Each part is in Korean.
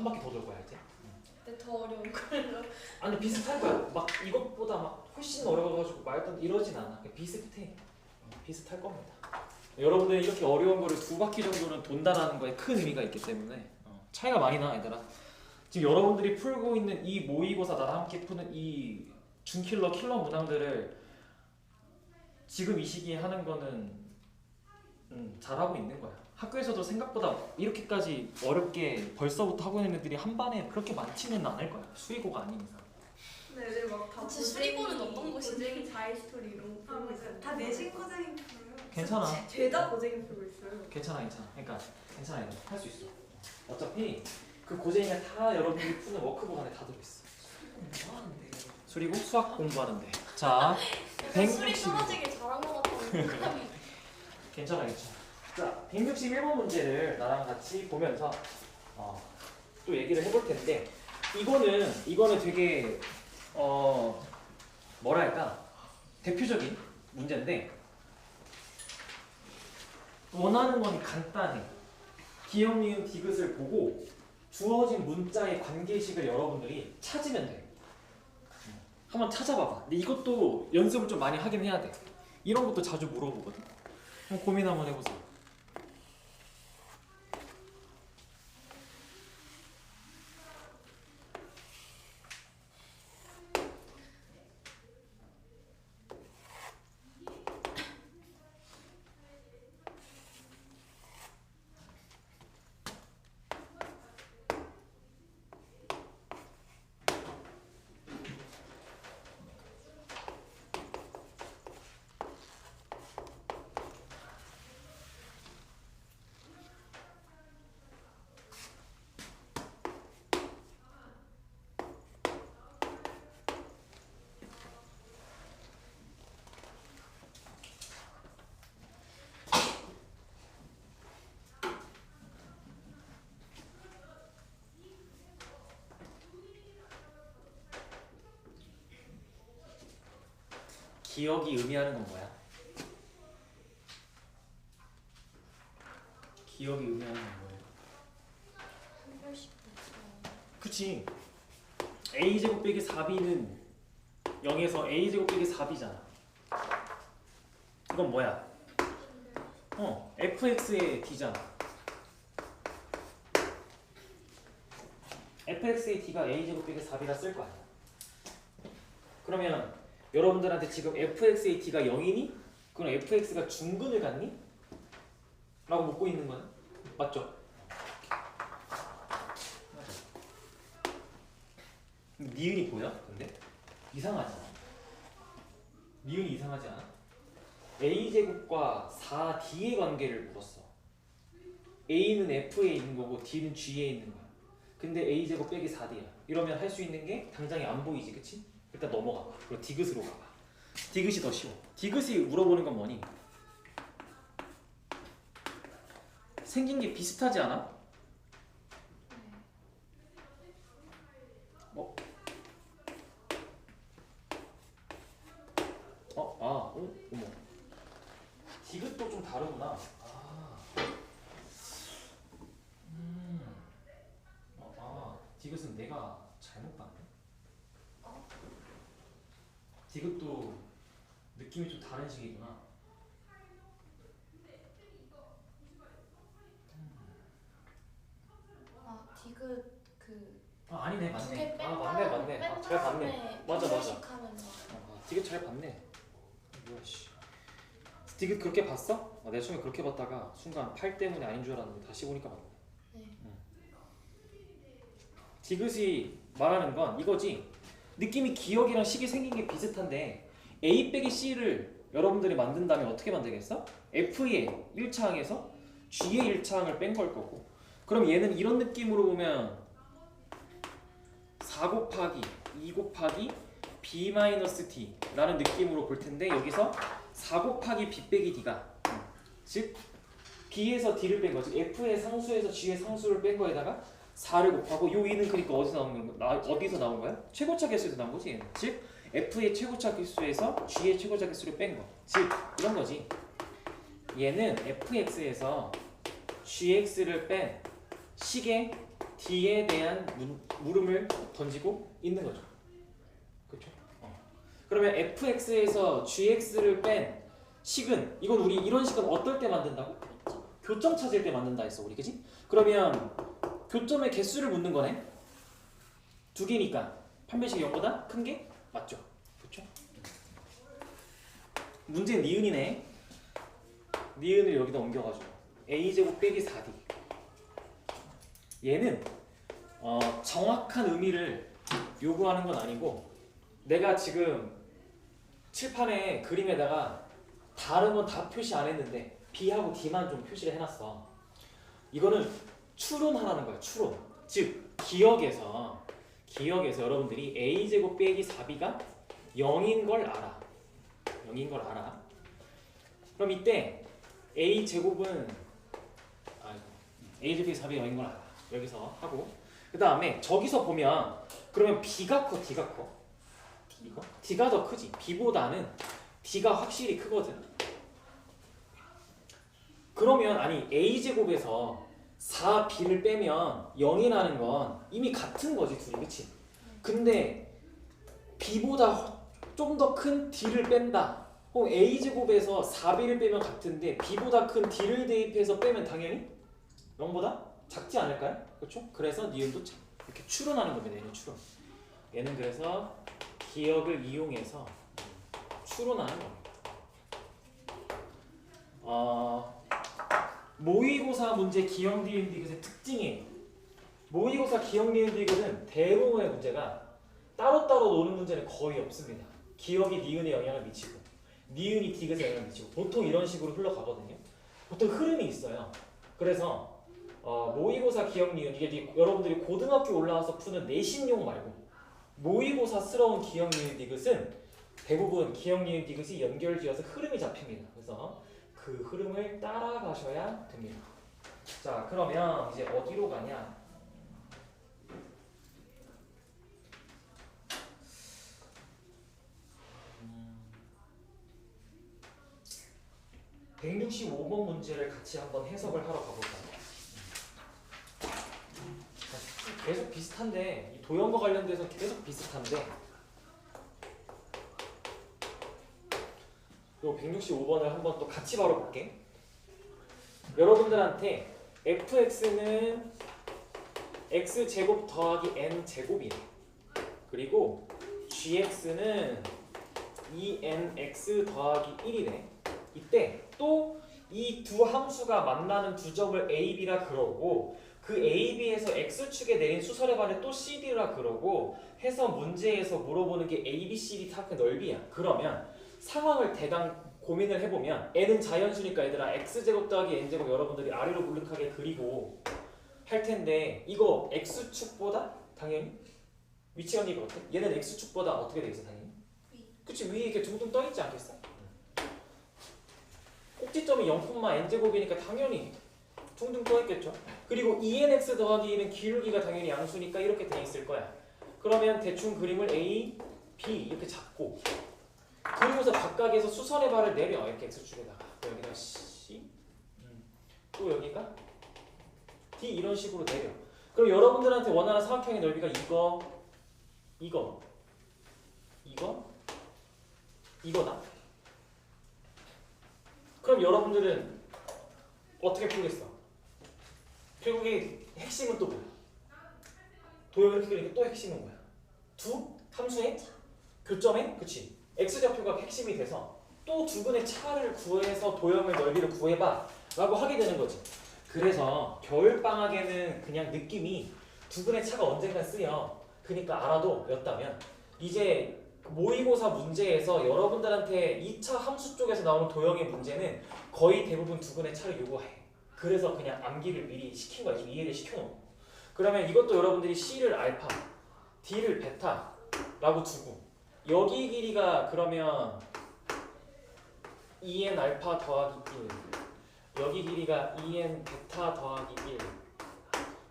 한 바퀴 더돌 거야 이제. 근데 더 어려운 걸로. 아니 비슷할 거야. 막 이것보다 막 훨씬 어려워가지고 말도 이러진 않아. 비슷해. 어, 비슷할 겁니다. 여러분들 이렇게 어려운 거를 두 바퀴 정도는 돈다라는 거에 큰 의미가 있기 때문에 어, 차이가 많이 나 얘들아. 지금 여러분들이 풀고 있는 이 모의고사 나랑 함께 푸는 이 준킬러 킬러 문항들을 지금 이 시기에 하는 거는 음, 잘하고 있는 거야. 학교에서도 생각보다 이렇게까지 어렵게 벌써부터 하고 있는 애들이 한 반에 그렇게 많지는 않을 거야. 수의고가 아닌 이상. 네, 애들 막다 그치, 수리고는 어떤 것인지. 고쟁이 자이 스토리 이런 거아 풀고 맞아요. 있어요. 다 내신 고생이 풀어요. 괜찮아. 죄다 고쟁이 풀고 있어요. 괜찮아, 괜찮아. 그러니까 괜찮아, 할수 있어. 어차피 그 고생이가 다 여러분들이 푸는 워크북 안에 다 들어있어. 그리고 수학 공부하는데. 자, 약간 술이 161. 떨어지길 잘한 것 같다는 생각이. 괜찮아, 괜찮아. 자, 161번 문제를 나랑 같이 보면서 어, 또 얘기를 해볼 텐데 이거는 이거는 되게 어 뭐랄까 대표적인 문제인데 원하는 건 간단해. 기억, 미음, 디귿을 보고 주어진 문자의 관계식을 여러분들이 찾으면 돼. 한번 찾아봐봐. 근데 이것도 연습을 좀 많이 하긴 해야 돼. 이런 것도 자주 물어보거든. 한번 고민 한번 해보 기억이 의미하는 건 뭐야? 기억이 의미하는 건 뭐예요? 그치 a 제곱 빼기 4b는 0에서 a 제곱 빼기 4b잖아 이건 뭐야? 어 fx의 d잖아 fx의 d가 a 제곱 빼기 4b라 쓸 거 아니야 그러면 여러분들한테 지금 fx의 d가 0이니? 그럼 fx가 중근을 갖니? 라고 묻고 있는 거야 맞죠? 니은이 보여? 근데 이상하지 않아? 니은이 이상하지 않아? a 제곱과 4d의 관계를 물었어. a는 f에 있는 거고 d는 g에 있는 거야. 근데 a 제곱 빼기 4d야. 이러면 할 수 있는 게 당장에 안 보이지, 그치? 일단 넘어가 봐. 그리고 디귿으로 가봐. 디귿이 더 쉬워. 디귿이 물어보는 건 뭐니? 생긴 게 비슷하지 않아? 어? 어? 아, 어? 어머. 디귿도 좀 다르구나. 아. 음. 어, 아, 디귿은 내가 잘못 봤네. 디귿도 느낌이 좀 다른 식이구나. 아 디귿 그. 아, 아니네, 두개 맞네. 뺀 아, 다음에 맞네, 맞네. 아, 뺀 잘 봤네. 다음에 맞아, 맞아. 비교식하면 막 아, 디귿 잘 봤네. 뭐야 씨. 디귿 그렇게 봤어? 아, 내가 처음에 그렇게 봤다가 순간 팔 때문에 아닌 줄 알았는데 다시 보니까 맞네. 네. 디귿이 말하는 건 이거지. 느낌이 기억이랑 식이 생긴 게 비슷한데 A 빼기 C를 여러분들이 만든다면 어떻게 만들겠어? F의 1차항에서 G의 1차항을 뺀 걸 거고 그럼 얘는 이런 느낌으로 보면 4 곱하기 2 곱하기 B 마이너스 D라는 느낌으로 볼 텐데 여기서 4 곱하기 B 빼기 D가 즉 B에서 D를 뺀 거지 F의 상수에서 G의 상수를 뺀 거에다가 4를 곱하고 요 2는 그러니까 어디서 나온 거 나, 어디서 나온 거야? 최고차 개수에서 나온 거지. 즉 F의 최고차 개수에서 G의 최고차 개수를 뺀 거. 즉 이런 거지. 얘는 fx에서 gx를 뺀 식의 D에 대한 문- 물음을 던지고 있는 거죠. 어. 그러면 fx에서 gx를 뺀 식은 이건 우리 이런 식은 어떨 때 만든다고? 교점 찾을 때 만든다 했어 우리 그지? 그러면 교점의 개수를 묻는 거네. 두 개니까 판별식이 0보다 큰 게 맞죠? 그렇죠? 문제 니은이네. 니은을 여기다 옮겨가지고 a 제곱 빼기 4d. 얘는 어, 정확한 의미를 요구하는 건 아니고 내가 지금 칠판에 그림에다가 다른 건 다 표시 안 했는데 B하고 D만 좀 표시를 해놨어. 이거는 추론하라는 거야. 추론. 즉 기억에서 기억에서 여러분들이 a 제곱 빼기 4b가 0인 걸 알아. 0인 걸 알아. 그럼 이때 a 제곱은 아이고 a 제곱 빼기 4이 0인 걸 알아. 여기서 하고 그 다음에 저기서 보면 그러면 b가 커 d가 커? 이거? d가 더 크지. b보다는 d가 확실히 크거든. 그러면 아니 a 제곱에서 4b를 빼면 0이라는 건 이미 같은 거지 둘이 그치? 근데 b보다 좀 더 큰 d를 뺀다. 그럼 a 제곱에서 4b를 빼면 같은데 b보다 큰 d를 대입해서 빼면 당연히 0보다 작지 않을까요? 그렇죠? 그래서 니은도 참 이렇게 추론하는 겁니다. 얘는 추론. 얘는 그래서 기억을 이용해서 추론하는 겁니다. 어, 모의고사 문제 기억 니은 디귿의 특징이 모의고사 기억 니은 디귿은 대부분의 문제가 따로따로 노는 문제는 거의 없습니다. 기억이 니은에 영향을 미치고 니은이 디귿에 영향을 미치고 보통 이런 식으로 흘러가거든요. 보통 흐름이 있어요. 그래서 어, 모의고사 기억 니은 이게 여러분들이 고등학교 올라와서 푸는 내신용 말고 모의고사스러운 기억 니은 디귿은 대부분 기억 니은 디귿이 연결지어서 흐름이 잡힙니다. 그래서 그 흐름을 따라가셔야 됩니다. 자 그러면 이제 어디로 가냐? 음, 165번 문제를 같이 한번 해석을 하러 가볼까요? 계속 비슷한데 이 도형과 관련돼서 계속 비슷한데 요 165번을 한번 또 같이 바로 볼게. 여러분들한테 fx는 x 제곱 더하기 n 제곱이래. 그리고 gx는 2nx 더하기 1이래. 이때 또 이 두 함수가 만나는 두 점을 a, b라 그러고 그 a, b에서 x축에 내린 수설의 반을 또 cd라 그러고 해서 문제에서 물어보는 게 a, b, cd 탑의 넓이야. 그러면 상황을 대강 고민을 해보면 n은 자연수니까 얘들아 x제곱 더하기 n제곱 여러분들이 아래로 물룩하게 그리고 할 텐데 이거 x축보다 당연히 위치가 이거 어때? 얘는 x축보다 어떻게 돼 있어 당연히? 위. 그치 위에 이렇게 둥둥 떠 있지 않겠어? 꼭지점이 0,n제곱이니까 당연히 둥둥 떠 있겠죠. 그리고 2nx 더하기 1은 기울기가 당연히 양수니까 이렇게 돼 있을 거야. 그러면 대충 그림을 a, b 이렇게 잡고 그리고서 각각에서 수선의 발을 내려 이렇게 x축에다가 여기가 c 음, 또 여기가 d 이런 식으로 내려 그럼 여러분들한테 원하는 사각형의 넓이가 이거 이거 이거 이거다 그럼 여러분들은 어떻게 풀겠어? 결국에 핵심은 또 뭐야? 그리니까 또 핵심은 뭐야? 두? 함수의 교점에 그치. X좌표가 핵심이 돼서 또두 근의 차를 구해서 도형의 넓이를 구해봐 라고 하게 되는 거지. 그래서 겨울방학에는 그냥 느낌이 두 근의 차가 언젠가 쓰여. 그니까 알아도 였다면 이제 모의고사 문제에서 여러분들한테 2차 함수 쪽에서 나오는 도형의 문제는 거의 대부분 두 근의 차를 요구해 그래서 그냥 암기를 미리 시킨 거야. 이해를 시켜놓고 그러면 이것도 여러분들이 C를 알파 D를 베타 라고 두고 여기 길이가 그러면 2n 알파 더하기 1 여기 길이가 2n 베타 더하기 1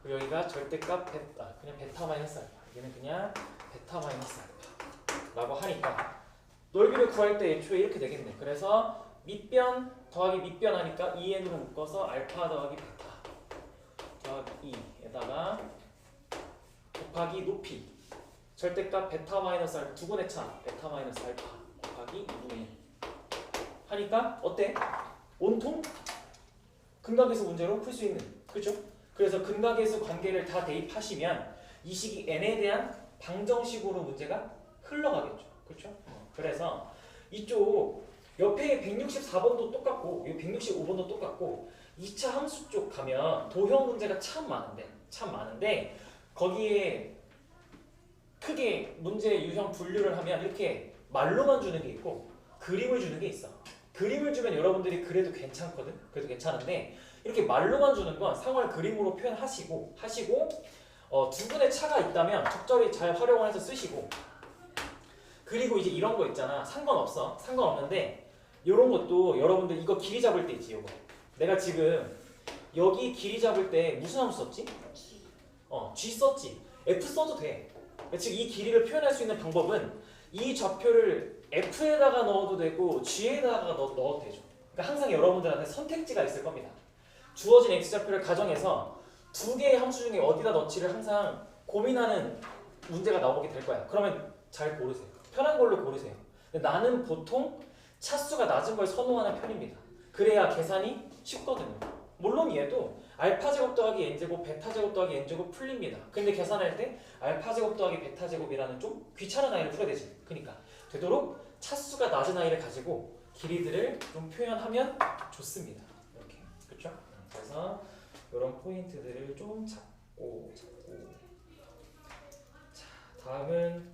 그리고 여기가 절대값 베타 그냥 베타 마이너스 알파. 여기는 그냥 베타 마이너스 알파라고 하니까 넓이를 구할 때 애초에 이렇게 되겠네. 그래서 밑변 더하기 밑변 하니까 2n으로 묶어서 알파 더하기 베타 더하기 2에다가 곱하기 높이 절대값 베타 마이너스 알파 두 번의 차 베타 마이너스 알파 곱하기 2분의 1 하니까 어때? 온통 근각에서 문제로 풀 수 있는 그죠? 그래서 근각에서 관계를 다 대입하시면 이 식이 n에 대한 방정식으로 문제가 흘러가겠죠 그렇죠? 그래서 이쪽 옆에 164번도 똑같고 이 165번도 똑같고 2차 함수 쪽 가면 도형 문제가 참 많은데 참 많은데 거기에 크게 문제 유형 분류를 하면 이렇게 말로만 주는 게 있고 그림을 주는 게 있어. 그림을 주면 여러분들이 그래도 괜찮거든. 그래도 괜찮은데 이렇게 말로만 주는 건 상황을 그림으로 표현하시고 하시고 어, 두 분의 차가 있다면 적절히 잘 활용을 해서 쓰시고 그리고 이제 이런 거 있잖아. 상관없어. 상관없는데 이런 것도 여러분들 이거 길이 잡을 때 있지. 이거. 내가 지금 여기 길이 잡을 때 무슨 함수 썼지? G. 어, G 썼지. F 써도 돼. 즉 이 길이를 표현할 수 있는 방법은 이 좌표를 F에다가 넣어도 되고 G에다가 넣, 넣어도 되죠. 그러니까 항상 여러분들한테 선택지가 있을 겁니다. 주어진 X 좌표를 가정해서 두 개의 함수 중에 어디다 넣지를 항상 고민하는 문제가 나오게 될 거야. 그러면 잘 고르세요. 편한 걸로 고르세요. 근데 나는 보통 차수가 낮은 걸 선호하는 편입니다. 그래야 계산이 쉽거든요. 물론 얘도 알파 제곱 더하기 n 제곱 베타 제곱 더하기 n 제곱 풀립니다. 근데 계산할 때 알파 제곱 더하기 베타 제곱이라는 좀 귀찮은 아이를 풀어야 되지. 그러니까 되도록 차수가 낮은 아이를 가지고 길이들을 좀 표현하면 좋습니다. 이렇게 그렇죠? 그래서 이런 포인트들을 좀 잡고 잡고 자 다음은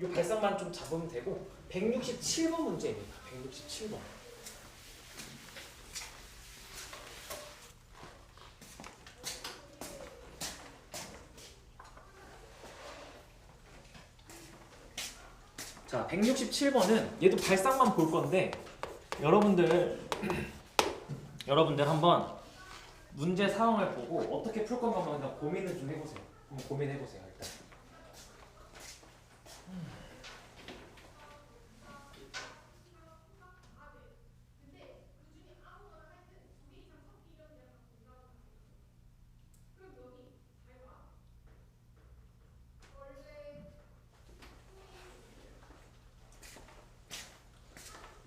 이 발상만 좀 잡으면 되고 167번 문제입니다. 167번. 자, 167번은 얘도 발상만 볼 건데 여러분들 여러분들 한번 문제 상황을 보고 어떻게 풀 건가 한번 고민을 좀 해보세요. 한번 고민해 보세요 일단.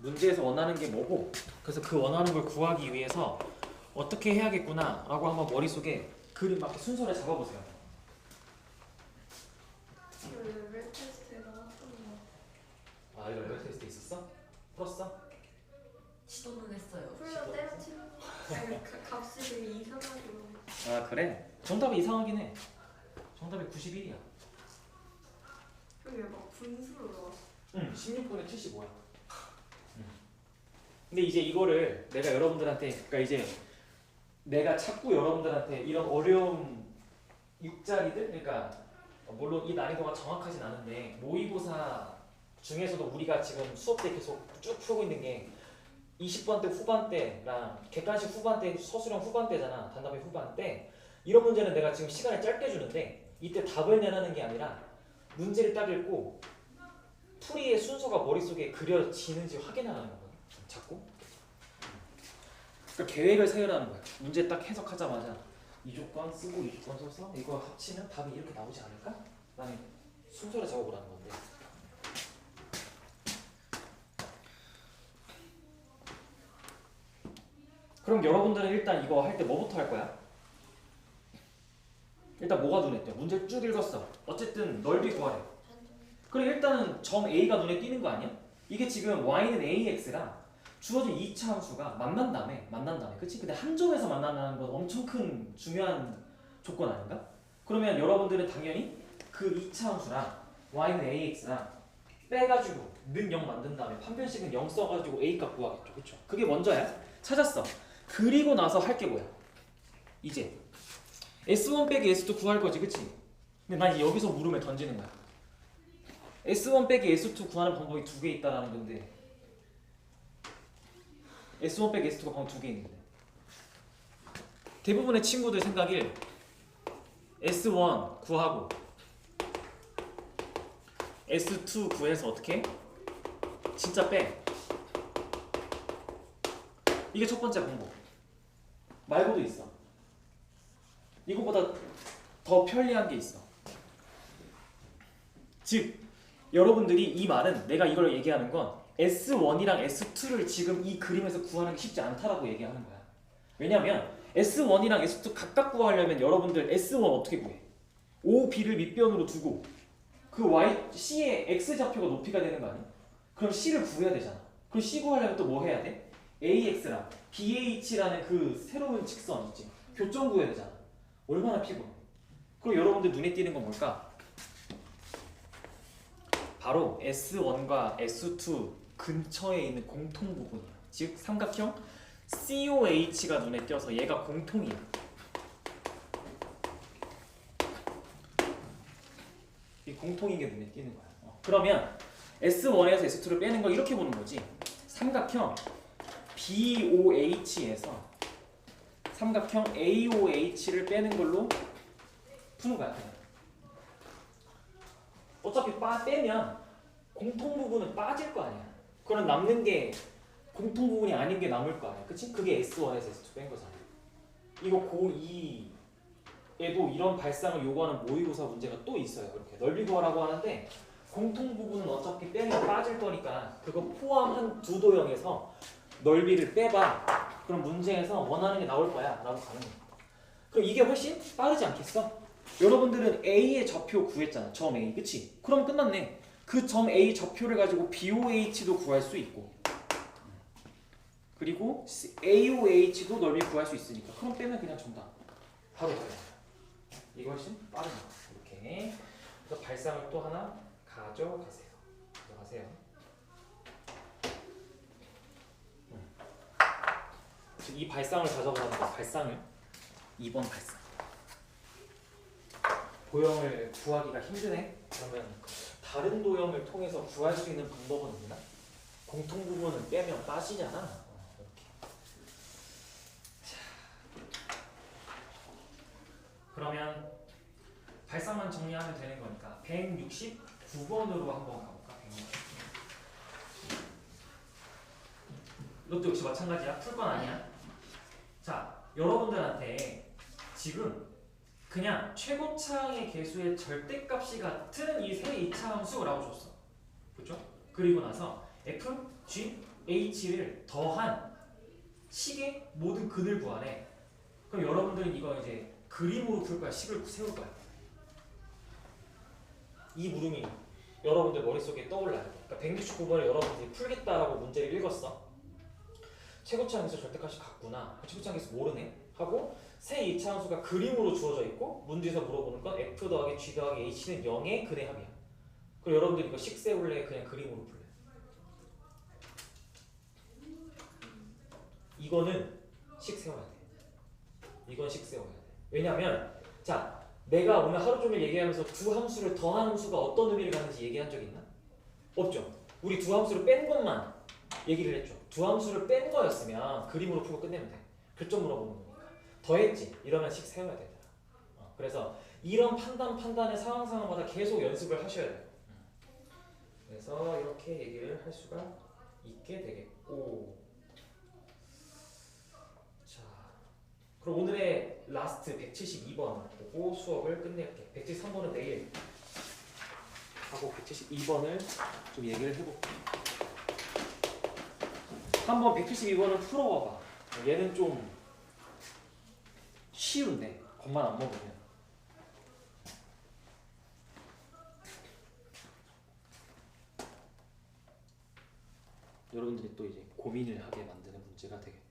문제에서 원하는 게 뭐고 그래서 그 원하는 걸 구하기 위해서 어떻게 해야겠구나 라고 한번 머릿속에 그림 막 순서를 잡아보세요. 그 레벨 테스트가 했던 아 이거 레벨 테스트 있었어? 풀었어? 시도는 했어요. 거 풀려 때려치는 아니 가- 값이 되게 이상하게 나와. 아 그래? 정답이 이상하긴 해. 정답이 91이야. 그게 막 분수로 나왔어. 응, 16분의 75야. 근데 이제 이거를 내가 여러분들한테, 그러니까 이제 내가 자꾸 여러분들한테 이런 어려운 육자리들, 그러니까 물론 이 난이도가 정확하진 않은데 모의고사 중에서도 우리가 지금 수업 때 계속 쭉 풀고 있는 게 20번 때 후반 때랑 객관식 후반 때 서술형 후반 때잖아 단답의 후반 때. 이런 문제는 내가 지금 시간을 짧게 주는데 이때 답을 내라는 게 아니라 문제를 딱 읽고 풀이의 순서가 머릿속에 그려지는지 확인하는 거거 든. 자꾸. 그러니까 계획을 세우라는 거야. 문제 딱 해석하자마자 이 조건 쓰고 이 조건 써서 이거 합치면 답이 이렇게 나오지 않을까? 라는 순서를 적어보라는 건데. 그럼 여러분들은 일단 이거 할 때 뭐부터 할 거야? 일단 뭐가 눈에 띄어? 문제 쭉 읽었어. 어쨌든 넓이 구하래. 그래 일단은 점 A가 눈에 띄는 거 아니야? 이게 지금 y는 AX랑 주어진 2차 함수가 만난 다음에 만난 다음에 그치? 근데 한 점에서 만난다는 건 엄청 큰 중요한 조건 아닌가? 그러면 여러분들은 당연히 그 2차 함수랑 y는 AX랑 빼가지고 는 0 만든 다음에 판별식은 0 써가지고 A 값 구하겠죠 그쵸? 그게 먼저야 찾았어 그리고 나서 할 게 뭐야? 이제 S1 빼기 S2 구할 거지 그치? 근데 난 여기서 물음을 던지는 거야 S1 빼기 S2 구하는 방법이 두 개 있다라는 건데 S1 빼기 S2가 방법 두개 있는데. 대부분의 친구들 생각일 S1 구하고 S2 구해서 어떻게? 진짜 빼. 이게 첫 번째 방법. 말고도 있어. 이거보다 더 편리한 게 있어. 즉 여러분들이 이 말은 내가 이걸 얘기하는 건 S1이랑 S2를 지금 이 그림에서 구하는 게 쉽지 않다라고 얘기하는 거야. 왜냐면 S1이랑 S2 각각 구하려면 여러분들 S1 어떻게 구해? OB를 밑변으로 두고 그 Y, C의 X 좌표가 높이가 되는 거 아니야? 그럼 C를 구해야 되잖아. 그럼 C 구하려면 또 뭐 해야 돼? AX랑 BH라는 그 새로운 직선 있지. 교점 구해야 되잖아. 얼마나 피곤해. 그럼 여러분들 눈에 띄는 건 뭘까? 바로 S1과 S2 근처에 있는 공통 부분이야. 즉 삼각형 COH가 눈에 띄어서 얘가 공통이야. 이 공통인 게 눈에 띄는 거야. 어. 그러면 S1에서 S2를 빼는 거 이렇게 보는 거지. 삼각형 BOH에서 삼각형 AOH를 빼는 걸로 푸는 거야. 그냥. 어차피 빠 빼면 공통 부분은 빠질 거 아니야. 그럼 남는 게 공통 부분이 아닌 게 남을 거 아니야. 그치? 그게 S1에서 S2 뺀 거잖아. 이거 고2에도 이런 발상을 요구하는 모의고사 문제가 또 있어요. 이렇게 넓이 구하라고 하는데 공통 부분은 어차피 빼면 빠질 거니까 그거 포함한 두 도형에서 넓이를 빼봐. 그럼 문제에서 원하는 게 나올 거야. 라고 가는 거야. 그럼 이게 훨씬 빠르지 않겠어? 여러분들은 A의 좌표 구했잖아. 점 A. 그치? 그럼 끝났네. 그 점 A 좌표를 가지고 BOH도 구할 수 있고 그리고 AOH도 넓이 구할 수 있으니까 그럼 빼면 그냥 정답. 바로 가요. 이거 훨씬 빠르다. 이렇게. 그래서 발상을 또 하나 가져가세요. 가져가세요. 이 발상을 가져가는 거 발상을 2번 발상. 도형을 구하기가 힘드네. 그러면 다른 도형을 통해서 구할 수 있는 방법은 없나? 공통 부분은 빼면 빠지잖아. 그러면 발상만 정리하면 되는 거니까 169번으로 한번 가볼까? 169. 이것도 역시 마찬가지야. 풀 건 아니야. 자, 여러분들한테 지금 그냥 최고차항의 개수의 절대값이 같은 이세 이차함수라고 줬어. 그렇죠? 그리고 나서 f, g, h를 더한 식의 모든 근을 구하래. 그럼 여러분들은 이거 이제 그림으로 풀 거야, 식을 세울 거야. 이 물음이 여러분들 머릿속에 떠올라요. 그러니까 169번을 여러분들이 풀겠다라고 문제를 읽었어. 최고차항에서 절대값이 같구나. 최고차항에서 모르네. 하고 새 이차함수가 그림으로 주어져 있고 문제에서 물어보는 건 f 더하기 g 더하기 h는 0의 근의 합이야. 그럼 여러분들 이거 식 세울래 그냥 그림으로 풀래? 이거는 식 세워야 돼. 이건 식 세워야 돼. 왜냐면 자 내가 오늘 하루 종일 얘기하면서 두 함수를 더한 함수가 어떤 의미를 갖는지 얘기한 적 있나? 없죠. 우리 두 함수를 뺀 것만 얘기를 했죠. 두 함수를 뺀 거였으면 그림으로 풀고 끝내면 돼. 교점 물어보는 거니까. 더했지. 이러면 식 세워야 되더라. 어, 그래서 이런 판단 판단의 상황 상황마다 계속 연습을 하셔야 돼요. 그래서 이렇게 얘기를 할 수가 있게 되겠고. 자, 그럼 오늘의 라스트 172번 보고 수업을 끝낼게. 173번은 내일 하고 172번을 좀 얘기를 해볼게. 한번 172번을 풀어봐봐. 얘는 좀 쉬운데 겁만 안 먹으면. 여러분들이 또 이제 고민을 하게 만드는 문제가 되겠죠.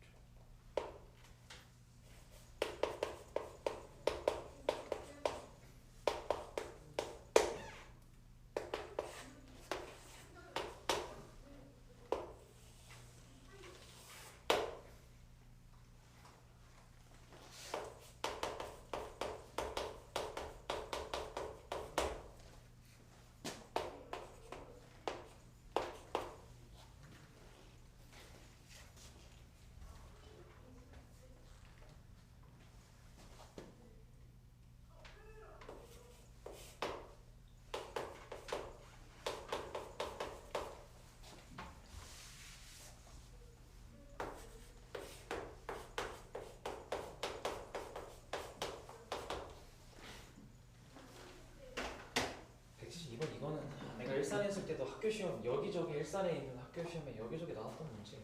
일산했을 때도 학교 시험 여기저기 일산에 있는 학교 시험에 여기저기 나왔던 문제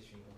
주인공.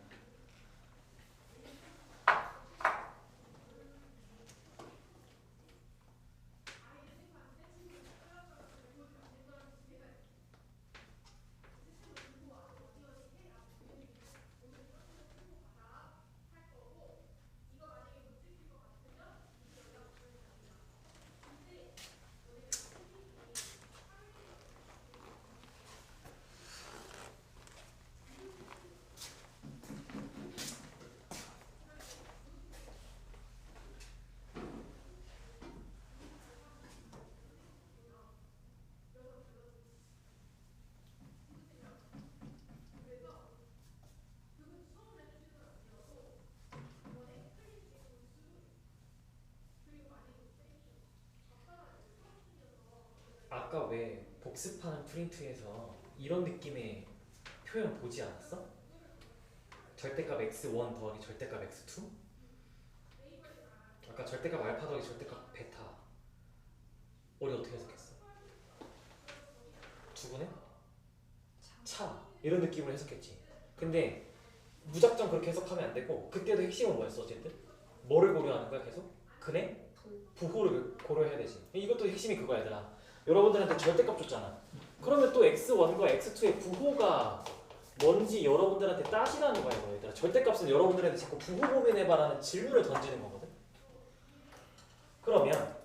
아까 왜 복습하는 프린트에서 이런 느낌의 표현 보지 않았어? 절대값 x1 더하기 절대값 x2? 아까 절대값 알파 더하기 절대값 베타 우리 어떻게 해석했어? 두 분의 차 이런 느낌으로 해석했지 근데 무작정 그렇게 해석하면 안 되고 그때도 핵심은 뭐였어 어쨌든? 뭐를 고려하는 거야 계속? 근의 부호를 고려해야 되지 이것도 핵심이 그거야 얘들아 여러분들한테 절대값 줬잖아. 그러면 또 x1과 x2의 부호가 뭔지 여러분들한테 따지라는 거야, 이거 얘들아. 절대값은 여러분들한테 자꾸 부호 고민해봐라는 질문을 던지는 거거든. 그러면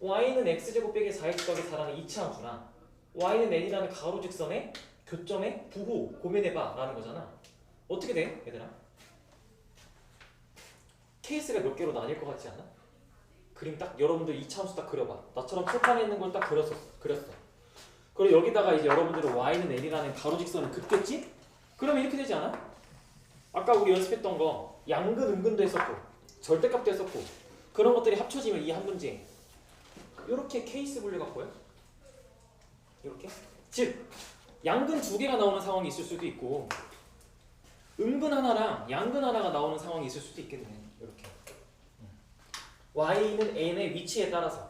y는 x제곱 빼기 4x 더하기 4라는 이차함수랑 y는 n이라는 가로 직선의 교점의 부호 고민해봐 라는 거잖아. 어떻게 돼, 얘들아? 케이스가 몇 개로 나뉠 것 같지 않아? 그림 딱 여러분들 이차함수 딱 그려봐. 나처럼 칠판에 있는 걸 딱 그렸어. 그렸어. 그리고 여기다가 이제 여러분들은 y는 n이라는 가로직선을 긋겠지? 그러면 이렇게 되지 않아? 아까 우리 연습했던 거 양근 음근도 했었고 절대값도 했었고 그런 것들이 합쳐지면 이 한 문제 이렇게 케이스 분류 갖고요. 이렇게 즉 양근 두 개가 나오는 상황이 있을 수도 있고 음근 하나랑 양근 하나가 나오는 상황이 있을 수도 있겠네. Y는 n의 위치에 따라서.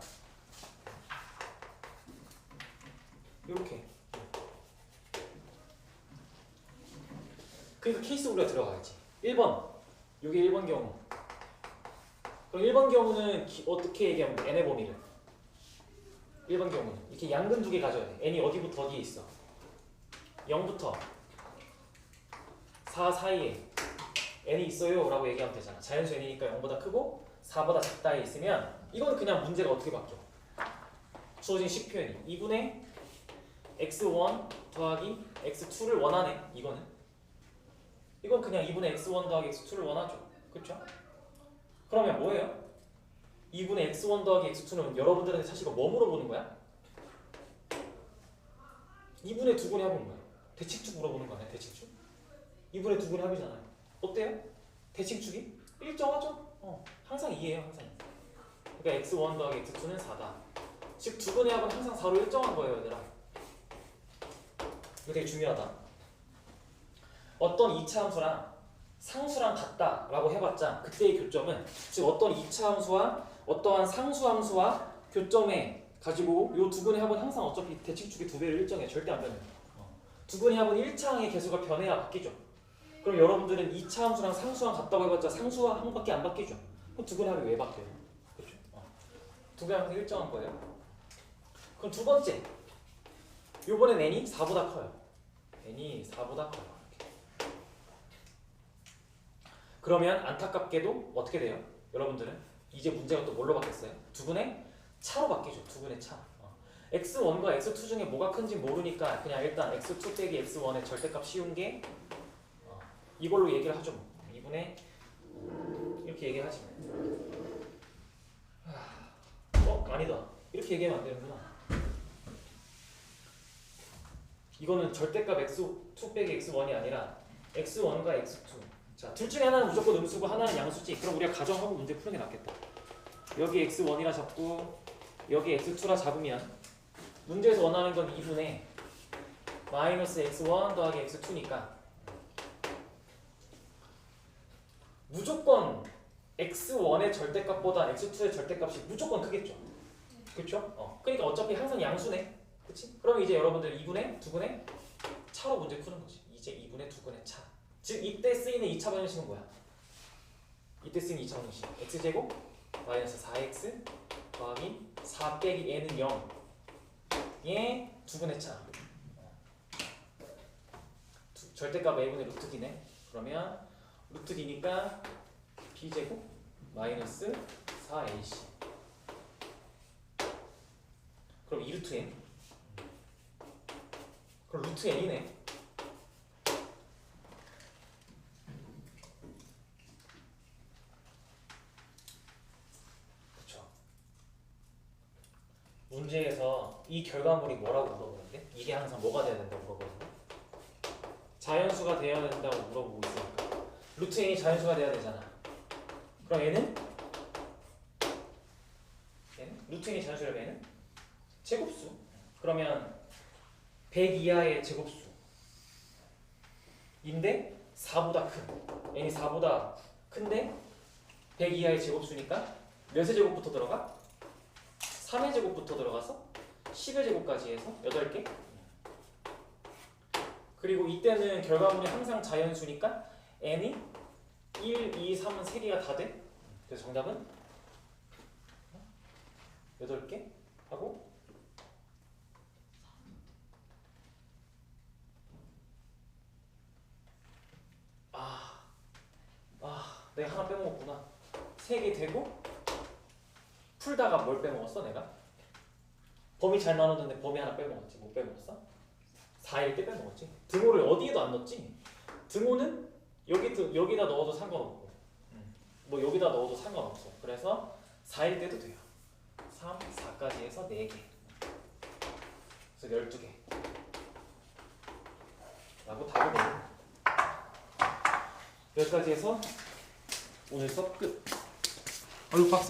이렇게. 그러니까 케이스 우리가 들어가야지. 1번. 이게 1번 경우. 그럼 1번 경우는 기- 어떻게 얘기하면 돼? n의 범위를. 1번 경우는. 이렇게 양근 두 개 가져야 돼. n이 어디부터 어디에 있어? 0부터. 4 사이에 n이 있어요. 라고 얘기하면 되잖아. 자연수 n이니까 0보다 크고 4보다 작다에 있으면 이건 그냥 문제가 어떻게 바뀌어? 주어진 식 표현이 2분의 x1 더하기 x2를 원하네 이거는 이건 그냥 2분의 x1 더하기 x2를 원하죠 그쵸? 그러면 뭐예요? 2분의 x1 더하기 x2는 여러분들한테 사실 뭐 물어보는 거야? 2분의 2분의 합은 뭐야? 대칭축 물어보는 거 아니야 대칭축? 2분의 2분의 합이잖아요 어때요? 대칭축이? 일정하죠? 어, 항상 2예요 항상. 그러니까 x1 더하기 x2는 4다. 즉두 분의 합은 항상 4로 일정한 거예요 얘들아. 이거 되게 중요하다. 어떤 2차 함수랑 상수랑 같다 라고 해봤자 그때의 교점은 즉 어떤 2차 함수와 어떠한 상수 함수와 교점에 가지고 이두 분의 합은 항상 어차피 대칭축이 두 배를 일정해. 절대 안 변해. 어. 두 분의 합은 1차 항의 개수가 변해야 바뀌죠. 그럼 여러분들은 2차 함수랑 상수랑 같다고 해봤자 상수와 항밖에 안 바뀌죠 두 분의 합이 왜 바뀌어요? 그렇죠? 어. 두 개는 항상 일정한 거예요 그럼 두 번째 요번엔 n이 4보다 커요 n이 4보다 커요 이렇게. 그러면 안타깝게도 어떻게 돼요? 여러분들은 이제 문제가 또 뭘로 바뀌었어요? 두 분의 차로 바뀌죠 두 분의 차 어. x1과 x2 중에 뭐가 큰지 모르니까 그냥 일단 x2 빼기 x1의 절대값 씌운 게 어, 이걸로 얘기를 하죠 뭐. 2분의 이렇게 얘기를 하지 하, 어? 아니다. 이렇게 얘기하면 안 되는구나. 이거는 절대값 x2 빼기 x1이 아니라 x1과 x2. 자, 둘 중에 하나는 무조건 음수고 하나는 양수지. 그럼 우리가 가정하고 문제 푸는 게 낫겠다. 여기 x1이라 잡고 여기 x2라 잡으면 문제에서 원하는 건 2분의 마이너스 x1 더하기 x2니까 무조건 x1의 절대값보다 x2의 절대값이 무조건 크겠죠 그렇죠? 어. 그러니까 어차피 항상 양수네 그치? 그럼 이제 여러분들 2분의 2분의 차로 문제 푸는 거지. 이제 2분의 2분의 차. 즉 이때 쓰이는 2차 방정식은 뭐야? 이때 쓰이는 2차 방정식 x제곱 마이너스 4x 더하기 4 빼기 n은 0 예, 2분의 차. 두- 절대값 a분의 루트 d네. 그러면 루트 d니까 b제곱 마이너스 4ac. 그럼 2루트 n. 그럼 루트 n이네. 그렇죠. 문제에서 이 결과물이 뭐라고 물어보는데 이게 항상 뭐가 돼야 된다고 물어보는데 자연수가 돼야 된다고 물어보고 있으니까 루트 n이 자연수가 돼야 되잖아. 그럼 얘는 얘는 n이 자연수라면 얘는 제곱수. 그러면 100 이하의 제곱수. 인데 4보다 큰. n이 4보다 큰데 100 이하의 제곱수니까 몇의 제곱부터 들어가? 3의 제곱부터 들어가서 10의 제곱까지 해서 8개. 그리고 이때는 결과물이 항상 자연수니까 n이 1, 2, 3은 3개가 다 돼. 그래서 정답은 8개 하고 아, 아, 내가 하나 빼먹었구나. 세개 되고 풀다가 뭘 빼먹었어 내가? 범위 잘 나눴는데 범위 하나 빼먹었지. 못 빼먹었어? 4일 때 빼먹었지. 등호를 어디에도 안 넣었지. 등호는 여기 등- 여기다 넣어도 상관없고, 음, 뭐 여기다 넣어도 상관없어. 그래서 4일 때도 돼요. 3, 4까지 해서 4개. 그래서 12개. 라고 답을 내요. 여기까지 해서 오늘 수업 끝. 어휴 빡세.